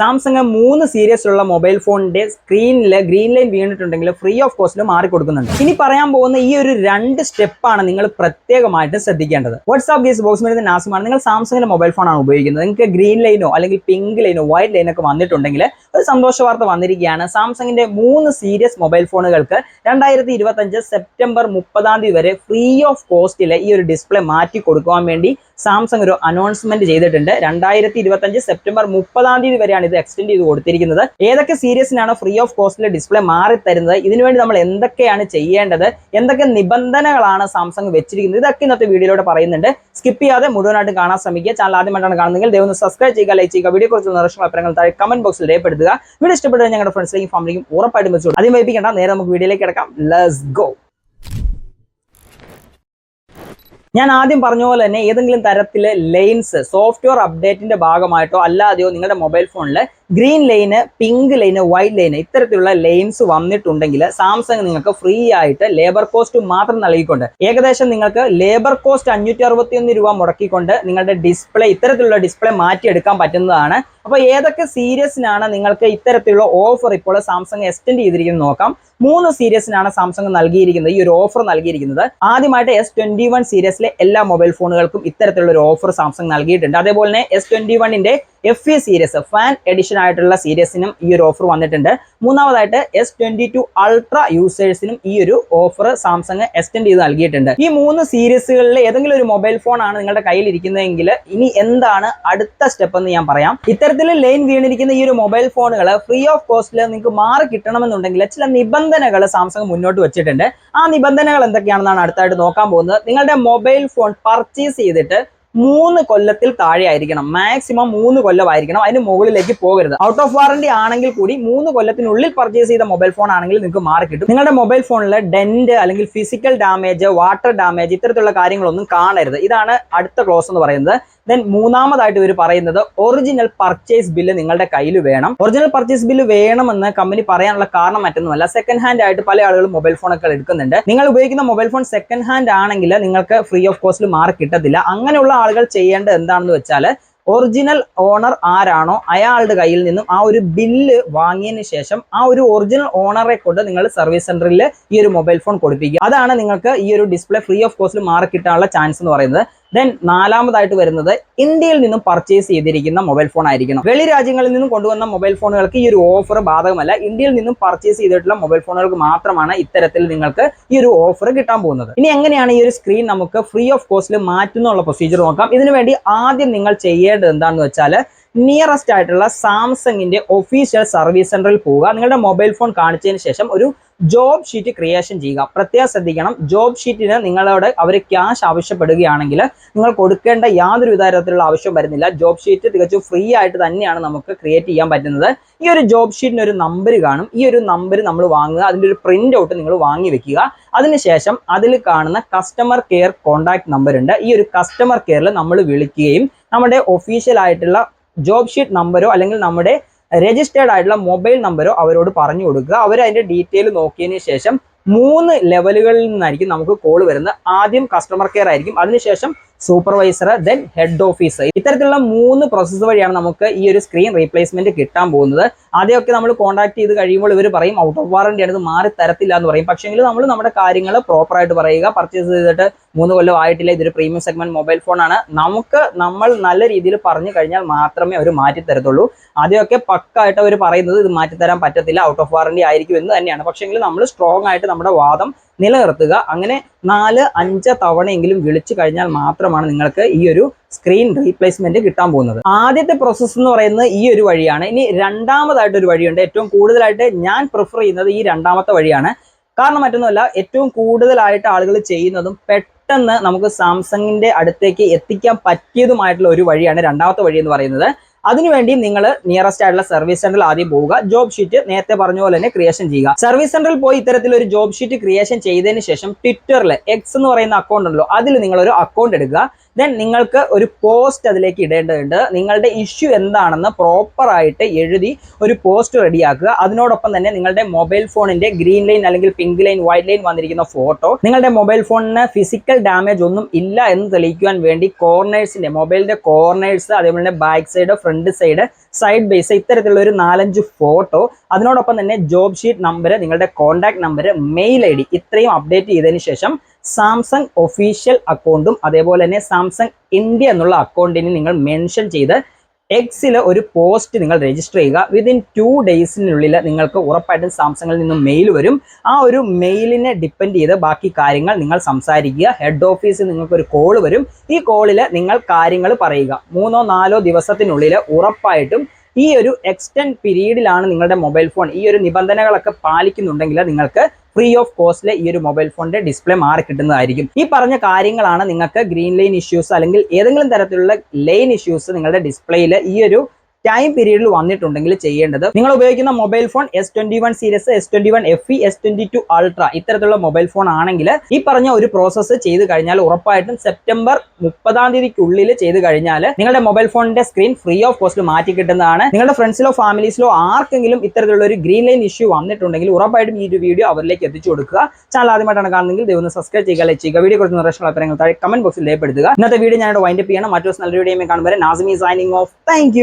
Samsung മൂന്ന് സീരീസിലുള്ള mobile ഫോണിന്റെ സ്ക്രീനിൽ ഗ്രീൻ ലൈൻ വീണിട്ടുണ്ടെങ്കിൽ ഫ്രീ ഓഫ് കോസ്റ്റിൽ മാറി കൊടുക്കുന്നുണ്ട്. ഇനി പറയാൻ പോകുന്ന ഈ ഒരു രണ്ട് സ്റ്റെപ്പാണ് നിങ്ങൾ പ്രത്യേകമായിട്ട് ശ്രദ്ധിക്കേണ്ടത്. വാട്സ്ആപ്പ് ഗേസ് ബോക്സ് വരുന്ന നാസമാണ്. നിങ്ങൾ സാംസങ്ങിന്റെ മൊബൈൽ ഫോണാണ് ഉപയോഗിക്കുന്നത്. നിങ്ങൾക്ക് ഗ്രീൻ ലൈനോ അല്ലെങ്കിൽ പിങ്ക് ലൈനോ വൈറ്റ് ലൈനോ ഒക്കെ വന്നിട്ടുണ്ടെങ്കിൽ ഒരു സന്തോഷ വാർത്ത വന്നിരിക്കുകയാണ്. സാംസങ്ങിന്റെ മൂന്ന് സീരീസ് മൊബൈൽ ഫോണുകൾക്ക് രണ്ടായിരത്തി ഇരുപത്തഞ്ച് സെപ്റ്റംബർ മുപ്പതാം തീയതി വരെ ഫ്രീ ഓഫ് കോസ്റ്റിൽ ഈ ഒരു ഡിസ്പ്ലേ മാറ്റി കൊടുക്കുവാൻ വേണ്ടി സാംസങ് ഒരു അനൗൺസ്മെന്റ് ചെയ്തിട്ടുണ്ട്. രണ്ടായിരത്തി ഇരുപത്തഞ്ച് സെപ്റ്റംബർ മുപ്പതാം തീയതി വരെയാണ് ഇത് എക്സ്റ്റെൻഡ് ചെയ്ത് കൊടുത്തിരിക്കുന്നത്. ഏതൊക്കെ സീരീസിനാണ് ഫ്രീ ഓഫ് കോസ്റ്റിൽ ഡിസ്പ്ലേ മാറി തരുന്നത് ഇതിനുവേണ്ടി നമ്മൾ എന്തൊക്കെയാണ് ചെയ്യേണ്ടത്? എന്തൊക്കെ നിബന്ധനകളാണ് സാംസങ് വെച്ചിരിക്കുന്നത്? ഇതൊക്കെ ഇന്നത്തെ വീഡിയോയിലൂടെ പറയുന്നുണ്ട്. സ്കിപ്പ് ചെയ്യാതെ മുഴുവനായിട്ട് കാണാൻ ശ്രമിക്കുക. ചാനൽ ആദ്യമായിട്ടാണ് കാണുന്നതെങ്കിൽ ദയവ് സബ്സ്ക്രൈബ് ചെയ്യുക ലൈക്ക് ചെയ്യുക വീഡിയോ കുറിച്ചുള്ള നിർദ്ദേശങ്ങൾ അഭിപ്രായങ്ങൾ താഴെ കമന്റ് ബോക്സിൽ രേഖപ്പെടുത്തുക. വീഡിയോ ഇഷ്ടപ്പെട്ടത് ഞങ്ങളുടെ ഫ്രണ്ട്സിലേക്കും ഫാമിലിക്കും ഉറപ്പായിട്ടും വെച്ചു ആദ്യം വൈപ്പിക്കേണ്ട നേരെ നമുക്ക് വീഡിയോയിലേക്ക് കിടക്കാം. ലെറ്റ്സ് ഗോ ഞാൻ ആദ്യം പറഞ്ഞ പോലെ തന്നെ ഏതെങ്കിലും തരത്തിൽ ലൈൻസ് സോഫ്റ്റ്വെയർ അപ്ഡേറ്റിന്റെ ഭാഗമായിട്ടോ അല്ലാതെയോ നിങ്ങളുടെ മൊബൈൽ ഫോണിൽ green line pink line white line ഇത്തരത്തിലുള്ള ലൈൻസ് വന്നിട്ടുണ്ടെങ്കിൽ സാംസങ് നിങ്ങൾക്ക് ഫ്രീ ആയിട്ട് ലേബർ കോസ്റ്റ് മാത്രം നൽകിക്കൊണ്ട് ഏകദേശം നിങ്ങൾക്ക് ലേബർ കോസ്റ്റ് അഞ്ഞൂറ്റി രൂപ മുടക്കിക്കൊണ്ട് നിങ്ങളുടെ ഡിസ്പ്ലേ ഇത്തരത്തിലുള്ള ഡിസ്പ്ലേ മാറ്റിയെടുക്കാൻ പറ്റുന്നതാണ്. അപ്പോൾ ഏതൊക്കെ സീരീസിനാണ് നിങ്ങൾക്ക് ഇത്തരത്തിലുള്ള ഓഫർ ഇപ്പോൾ സാംസങ് എക്സ്റ്റെൻഡ് ചെയ്തിരിക്കുന്നത് നോക്കാം. മൂന്ന് സീരീസിനാണ് സാംസങ് നൽകിയിരിക്കുന്നത് ഈ ഒരു ഓഫർ നൽകിയിരിക്കുന്നത്. ആദ്യമായിട്ട് എസ് ട്വന്റി വൺ സീരീസിലെ എല്ലാ മൊബൈൽ ഫോണുകൾക്കും ഇത്തരത്തിലുള്ള ഒരു ഓഫർ സാംസങ് നൽകിയിട്ടുണ്ട്. അതേപോലെ തന്നെ എസ് ട്വന്റി വണ്ണിന്റെ F E series fan edition ആയിട്ടുള്ള സീരീസിനും ഈ ഒരു ഓഫർ വന്നിട്ടുണ്ട്. മൂന്നാമതായിട്ട് എസ് ട്വന്റി ടു അൾട്ര യൂസേഴ്സിനും ഈ ഒരു ഓഫർ സാംസങ് എക്സ്റ്റെൻഡ് ചെയ്ത് നൽകിയിട്ടുണ്ട്. ഈ മൂന്ന് സീരീസുകളിൽ ഏതെങ്കിലും ഒരു മൊബൈൽ ഫോൺ ആണ് നിങ്ങളുടെ കയ്യിൽ ഇരിക്കുന്നതെങ്കിൽ ഇനി എന്താണ് അടുത്ത സ്റ്റെപ്പ് എന്ന് ഞാൻ പറയാം. ഇത്തരത്തിൽ ലൈൻ വീണിരിക്കുന്ന ഈ ഒരു മൊബൈൽ ഫോണുകൾ ഫ്രീ ഓഫ് കോസ്റ്റിൽ നിങ്ങൾക്ക് മാറി കിട്ടണമെന്നുണ്ടെങ്കിൽ ചില നിബന്ധനകൾ സാംസങ് മുന്നോട്ട് വെച്ചിട്ടുണ്ട്. ആ നിബന്ധനകൾ എന്തൊക്കെയാണെന്നാണ് അടുത്തായിട്ട് നോക്കാൻ പോകുന്നത്. നിങ്ങളുടെ മൊബൈൽ ഫോൺ പർച്ചേസ് ചെയ്തിട്ട് മൂന്ന് കൊല്ലത്തിൽ താഴെ ആയിരിക്കണം മാക്സിമം മൂന്ന് കൊല്ലമായിരിക്കണം അതിന് മുകളിലേക്ക് പോകരുത്. ഔട്ട് ഓഫ് വാറന്റി ആണെങ്കിൽ കൂടി മൂന്ന് കൊല്ലത്തിനുള്ളിൽ പർച്ചേസ് ചെയ്ത മൊബൈൽ ഫോൺ ആണെങ്കിൽ നിങ്ങൾക്ക് മാറി കിട്ടും. നിങ്ങളുടെ മൊബൈൽ ഫോണിൽ ഡെന്റ് അല്ലെങ്കിൽ ഫിസിക്കൽ ഡാമേജ് വാട്ടർ ഡാമേജ് ഇത്തരത്തിലുള്ള കാര്യങ്ങളൊന്നും കാണരുത്. ഇതാണ് അടുത്ത ക്ലോസ് എന്ന് പറയുന്നത്. ദെൻ മൂന്നാമതായിട്ട് ഇവർ പറയുന്നത് ഒറിജിനൽ പർച്ചേസ് ബില്ല് നിങ്ങളുടെ കയ്യിൽ വേണം. ഒറിജിനൽ പർച്ചേസ് ബില്ല് വേണമെന്ന് കമ്പനി പറയാനുള്ള കാരണം മറ്റൊന്നുമല്ല. സെക്കൻഡ് ഹാൻഡ് ആയിട്ട് പല ആളുകളും മൊബൈൽ ഫോണൊക്കെ എടുക്കുന്നുണ്ട്. നിങ്ങൾ ഉപയോഗിക്കുന്ന മൊബൈൽ ഫോൺ സെക്കൻഡ് ഹാൻഡ് ആണെങ്കിൽ നിങ്ങൾക്ക് ഫ്രീ ഓഫ് കോസ്റ്റിൽ മാർക്ക് കിട്ടത്തില്ല. അങ്ങനെയുള്ള ആളുകൾ ചെയ്യേണ്ടത് എന്താണെന്ന് വെച്ചാൽ ഒറിജിനൽ ഓണർ ആരാണോ അയാളുടെ കയ്യിൽ നിന്നും ആ ഒരു ബില്ല് വാങ്ങിയതിന് ശേഷം ആ ഒരു ഒറിജിനൽ ഓണറെ കൊണ്ട് നിങ്ങൾ സർവീസ് സെന്ററിൽ ഈ ഒരു മൊബൈൽ ഫോൺ കൊടുപ്പിക്കുക. അതാണ് നിങ്ങൾക്ക് ഈ ഒരു ഡിസ്പ്ലേ ഫ്രീ ഓഫ് കോസ്റ്റിൽ മാറി കിട്ടാനുള്ള ചാൻസ് എന്ന് പറയുന്നത്. ദെൻ നാലാമതായിട്ട് വരുന്നത് ഇന്ത്യയിൽ നിന്നും പർച്ചേസ് ചെയ്തിരിക്കുന്ന മൊബൈൽ ഫോൺ ആയിരിക്കണം. വെളി രാജ്യങ്ങളിൽ നിന്നും കൊണ്ടുവന്ന മൊബൈൽ ഫോണുകൾക്ക് ഈ ഒരു ഓഫർ ബാധകമല്ല. ഇന്ത്യയിൽ നിന്നും പർച്ചേസ് ചെയ്തിട്ടുള്ള മൊബൈൽ ഫോണുകൾക്ക് മാത്രമാണ് ഇത്തരത്തിൽ നിങ്ങൾക്ക് ഈ ഒരു ഓഫർ കിട്ടാൻ പോകുന്നത്. ഇനി എങ്ങനെയാണ് ഈ ഒരു സ്ക്രീൻ നമുക്ക് ഫ്രീ ഓഫ് കോസ്റ്റിൽ മാറ്റുന്നുള്ള പ്രൊസീജിയർ നോക്കാം. ഇതിനുവേണ്ടി ആദ്യം നിങ്ങൾ ചെയ്യേണ്ടത് എന്താണെന്ന് വെച്ചാൽ നിയറസ്റ്റ് ആയിട്ടുള്ള സാംസങ്ങിന്റെ ഒഫീഷ്യൽ സർവീസ് സെന്ററിൽ പോവുക. നിങ്ങളുടെ മൊബൈൽ ഫോൺ കാണിച്ചതിന് ശേഷം ഒരു ജോബ് ഷീറ്റ് ക്രിയേഷൻ ചെയ്യുക. പ്രത്യേകം ശ്രദ്ധിക്കണം. ജോബ് ഷീറ്റിന് നിങ്ങളോട് അവർ ക്യാഷ് ആവശ്യപ്പെടുകയാണെങ്കിൽ നിങ്ങൾ കൊടുക്കേണ്ട യാതൊരു തരത്തിലുള്ള ആവശ്യം വരുന്നില്ല. ജോബ് ഷീറ്റ് തികച്ചും ഫ്രീ ആയിട്ട് തന്നെയാണ് നമുക്ക് ക്രിയേറ്റ് ചെയ്യാൻ പറ്റുന്നത്. ഈ ഒരു ജോബ് ഷീറ്റിന് ഒരു നമ്പർ കാണും. ഈ ഒരു നമ്പർ നമ്മൾ വാങ്ങുക. അതിന്റെ ഒരു പ്രിന്റ് ഔട്ട് നിങ്ങൾ വാങ്ങി വെക്കുക. അതിനുശേഷം അതിൽ കാണുന്ന കസ്റ്റമർ കെയർ കോൺടാക്ട് നമ്പർ ഉണ്ട്. ഈ ഒരു കസ്റ്റമർ കെയറിൽ നമ്മൾ വിളിക്കുകയും നമ്മുടെ ഒഫീഷ്യൽ ആയിട്ടുള്ള ജോബ് ഷീറ്റ് നമ്പരോ അല്ലെങ്കിൽ നമ്മുടെ രജിസ്റ്റേർഡ് ആയിട്ടുള്ള മൊബൈൽ നമ്പറോ അവരോട് പറഞ്ഞു കൊടുക്കുക. അവർ അതിന്റെ ഡീറ്റെയിൽ നോക്കിയതിന് ശേഷം മൂന്ന് ലെവലുകളിൽ നിന്നായിരിക്കും നമുക്ക് കോൾ വരുന്നത്. ആദ്യം കസ്റ്റമർ കെയർ ആയിരിക്കും. അതിനുശേഷം സൂപ്പർവൈസർ ദെൻ ഹെഡ് ഓഫീസർ ഇത്തരത്തിലുള്ള മൂന്ന് പ്രോസസ്സ് വഴിയാണ് നമുക്ക് ഈ ഒരു സ്ക്രീൻ റീപ്ലേസ്മെന്റ് കിട്ടാൻ പോകുന്നത്. ആദ്യമൊക്കെ നമ്മൾ കോൺടാക്ട് ചെയ്ത് കഴിയുമ്പോൾ ഇവർ പറയും ഔട്ട് ഓഫ് വാറന്റി ആണ് ഇത് മാറി തരത്തില്ല എന്ന് പറയും. പക്ഷേങ്കിൽ നമ്മൾ നമ്മുടെ കാര്യങ്ങൾ പ്രോപ്പറായിട്ട് പറയുക. പർച്ചേസ് ചെയ്തിട്ട് മൂന്ന് കൊല്ലം ആയിട്ടില്ല ഇതൊരു പ്രീമിയം സെഗ്മെന്റ് മൊബൈൽ ഫോൺ ആണ്. നമുക്ക് നമ്മൾ നല്ല രീതിയിൽ പറഞ്ഞു കഴിഞ്ഞാൽ മാത്രമേ അവർ മാറ്റി തരത്തുള്ളൂ. ആദ്യമൊക്കെ പക്കായിട്ട് അവർ പറയുന്നത് ഇത് മാറ്റി തരാൻ പറ്റത്തില്ല ഔട്ട് ഓഫ് വാറന്റി ആയിരിക്കും എന്ന് തന്നെയാണ്. പക്ഷേങ്കിൽ നമ്മൾ സ്ട്രോങ് ആയിട്ട് നമ്മുടെ വാദം നിലനിർത്തുക. അങ്ങനെ നാല് അഞ്ച് തവണയെങ്കിലും വിളിച്ചു കഴിഞ്ഞാൽ മാത്രമാണ് നിങ്ങൾക്ക് ഈ ഒരു സ്ക്രീൻ റീപ്ലേസ്മെന്റ് കിട്ടാൻ പോകുന്നത്. ആദ്യത്തെ പ്രോസസ്സ് എന്ന് പറയുന്നത് ഈ ഒരു വഴിയാണ്. ഇനി രണ്ടാമതായിട്ട് ഒരു വഴിയുണ്ട്. ഏറ്റവും കൂടുതലായിട്ട് ഞാൻ പ്രിഫർ ചെയ്യുന്നത് ഈ രണ്ടാമത്തെ വഴിയാണ്. കാരണം മറ്റൊന്നുമല്ല ഏറ്റവും കൂടുതലായിട്ട് ആളുകൾ ചെയ്യുന്നതും പെട്ടെന്ന് നമുക്ക് സാംസങ്ങിന്റെ അടുത്തേക്ക് എത്തിക്കാൻ പറ്റിയതുമായിട്ടുള്ള ഒരു വഴിയാണ് രണ്ടാമത്തെ വഴി എന്ന് പറയുന്നത്. അതിനുവേണ്ടി നിങ്ങൾ നിയറസ്റ്റ് ആയിട്ടുള്ള സർവീസ് സെന്ററിൽ ആദ്യം പോവുക. ജോബ് ഷീറ്റ് നേരത്തെ പറഞ്ഞ പോലെ തന്നെ ക്രിയേഷൻ ചെയ്യുക. സർവീസ് സെന്ററിൽ പോയി ഇത്തരത്തിൽ ഒരു ജോബ് ഷീറ്റ് ക്രിയേഷൻ ചെയ്തതിന് ശേഷം ട്വിറ്ററിൽ എക്സ് എന്ന് പറയുന്ന അക്കൗണ്ട് ഉണ്ടല്ലോ അതിൽ നിങ്ങൾ ഒരു അക്കൗണ്ട് എടുക്കുക. ദെൻ നിങ്ങൾക്ക് ഒരു പോസ്റ്റ് അതിലേക്ക് ഇടേണ്ടതുണ്ട്. നിങ്ങളുടെ ഇഷ്യൂ എന്താണെന്ന് പ്രോപ്പറായിട്ട് എഴുതി ഒരു പോസ്റ്റ് റെഡിയാക്കുക അതിനോടൊപ്പം തന്നെ നിങ്ങളുടെ മൊബൈൽ ഫോണിന്റെ ഗ്രീൻ ലൈൻ അല്ലെങ്കിൽ പിങ്ക് ലൈൻ വൈറ്റ് ലൈൻ വന്നിരിക്കുന്ന ഫോട്ടോ നിങ്ങളുടെ മൊബൈൽ ഫോണിന് ഫിസിക്കൽ ഡാമേജ് ഒന്നും ഇല്ല എന്ന് തെളിയിക്കുവാൻ വേണ്ടി കോർണേഴ്സിന്റെ മൊബൈലിന്റെ കോർണേഴ്സ് അതേപോലെ തന്നെ back side front side side base ഇത്തരത്തിലുള്ള ഒരു നാലഞ്ച് ഫോട്ടോ അതിനോടൊപ്പം തന്നെ ജോബ് ഷീറ്റ് നമ്പർ നിങ്ങളുടെ കോൺടാക്ട് നമ്പർ മെയിൽ ഐ ഇത്രയും അപ്ഡേറ്റ് ചെയ്തതിന് ശേഷം സാംസങ് ഒഫീഷ്യൽ അക്കൗണ്ടും അതേപോലെ തന്നെ സാംസങ് ഇന്ത്യ എന്നുള്ള അക്കൗണ്ടിന് നിങ്ങൾ മെൻഷൻ ചെയ്ത് എക്സിൽ ഒരു പോസ്റ്റ് നിങ്ങൾ രജിസ്റ്റർ ചെയ്യുക. വിതിൻ ടു ഡേയ്സിനുള്ളിൽ നിങ്ങൾക്ക് ഉറപ്പായിട്ടും സാംസങ്ങിൽ നിന്നും മെയിൽ വരും. ആ ഒരു മെയിലിനെ ഡിപ്പെൻഡ് ചെയ്ത് ബാക്കി കാര്യങ്ങൾ നിങ്ങൾ സംസാരിക്കുക. ഹെഡ് ഓഫീസിൽ നിങ്ങൾക്കൊരു കോൾ വരും. ഈ കോളിൽ നിങ്ങൾ കാര്യങ്ങൾ പറയുക. മൂന്നോ നാലോ ദിവസത്തിനുള്ളിൽ ഉറപ്പായിട്ടും ഈ ഒരു എക്സ്റ്റെൻഡ് പീരീഡിലാണ് നിങ്ങളുടെ മൊബൈൽ ഫോൺ ഈ ഒരു നിബന്ധനകളൊക്കെ പാലിക്കുന്നുണ്ടെങ്കിൽ നിങ്ങൾക്ക് ഫ്രീ ഓഫ് കോസ്റ്റിലെ ഈ ഒരു മൊബൈൽ ഫോണിന്റെ ഡിസ്പ്ലേ മാറി കിട്ടുന്നതായിരിക്കും. ഈ പറഞ്ഞ കാര്യങ്ങളാണ് നിങ്ങൾക്ക് ഗ്രീൻ ലൈൻ ഇഷ്യൂസ് അല്ലെങ്കിൽ ഏതെങ്കിലും തരത്തിലുള്ള ലൈൻ ഇഷ്യൂസ് നിങ്ങളുടെ ഡിസ്പ്ലേയിൽ ഈ ഒരു ടൈം പീരീഡിൽ വന്നിട്ടുണ്ടെങ്കിൽ ചെയ്യേണ്ടത് നിങ്ങൾ ഉപയോഗിക്കുന്ന mobile phone S twenty one series S twenty one F E S twenty two ultra ഇത്തരത്തിലുള്ള മൊബൈൽ ഫോൺ ആണെങ്കിൽ ഈ പറഞ്ഞ ഒരു പ്രോസസ്സ് ചെയ്ത് കഴിഞ്ഞാൽ ഉറപ്പായിട്ടും സെപ്റ്റംബർ മുപ്പതാം തീയതിക്കുള്ളിൽ ചെയ്ത് കഴിഞ്ഞാൽ നിങ്ങളുടെ മൊബൈൽ ഫോണിന്റെ സ്ക്രീൻ ഫ്രീ ഓഫ് കോസ്റ്റ് മാറ്റി കിട്ടുന്നതാണ്. നിങ്ങളുടെ ഫ്രണ്ട്സിലോ ഫാമിലീസിലോ ആർക്കെങ്കിലും ഇത്തരത്തിലുള്ള ഒരു ഗ്രീൻ ലൈൻ ഇഷ്യൂ വന്നിട്ടുണ്ടെങ്കിൽ ഉറപ്പായിട്ടും ഈ ഒരു വീഡിയോ അവരിലേക്ക് എത്തിച്ചു കൊടുക്കുക. ചാനൽ ആദ്യമായിട്ടാണ് കാണുന്നതെങ്കിൽ ദൈവം സബ്സ്ക്രൈബ് ചെയ്യുക ലൈക്ക് ചെയ്യുക വീഡിയോ കുറച്ച് നിർദ്ദേശങ്ങൾ അഭിപ്രായങ്ങൾ താഴെ കമന്റ് ബോക്സിൽ രേഖപ്പെടുത്തുക. ഇന്നത്തെ വീഡിയോ ഞാനിവിടെ വൈൻഡപ്പ് ചെയ്യണം. മറ്റൊരു നല്ല വീഡിയോ കാണുമ്പോൾ നാസിമി സൈനിങ് ഓഫ് താങ്ക്